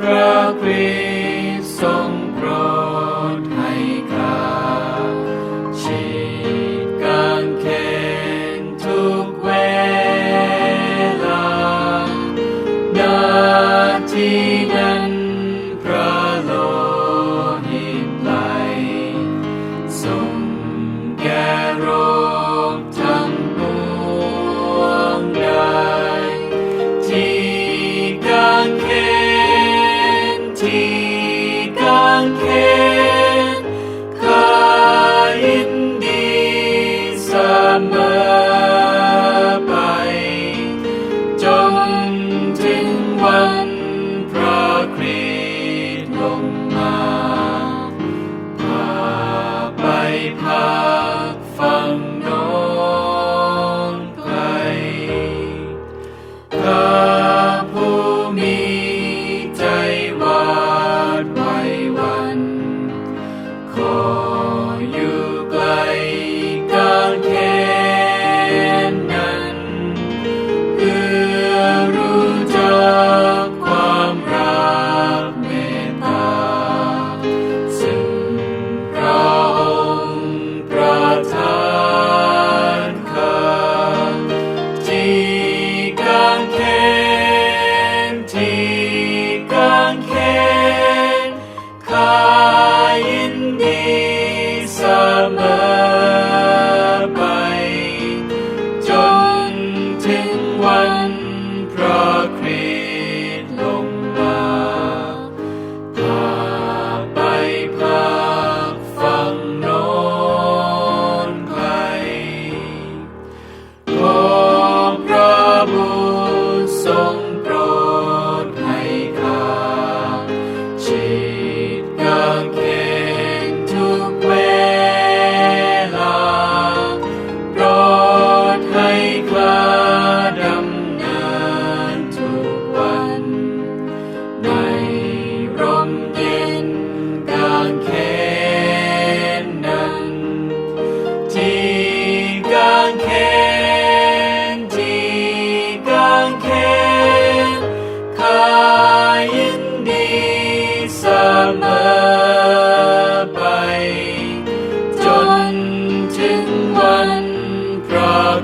พระคริสต์ทรงโปรดให้ข้าชีดกางเขนทุกเวลานาที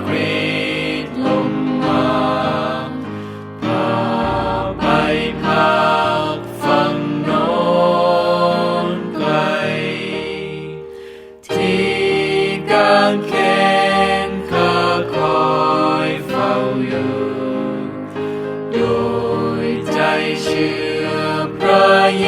กรีดลงมาพาไปพัฟังนอนไกล ที่กางเขนข้อยเฝ้าอยู่ โดยใจเชื่อพระเย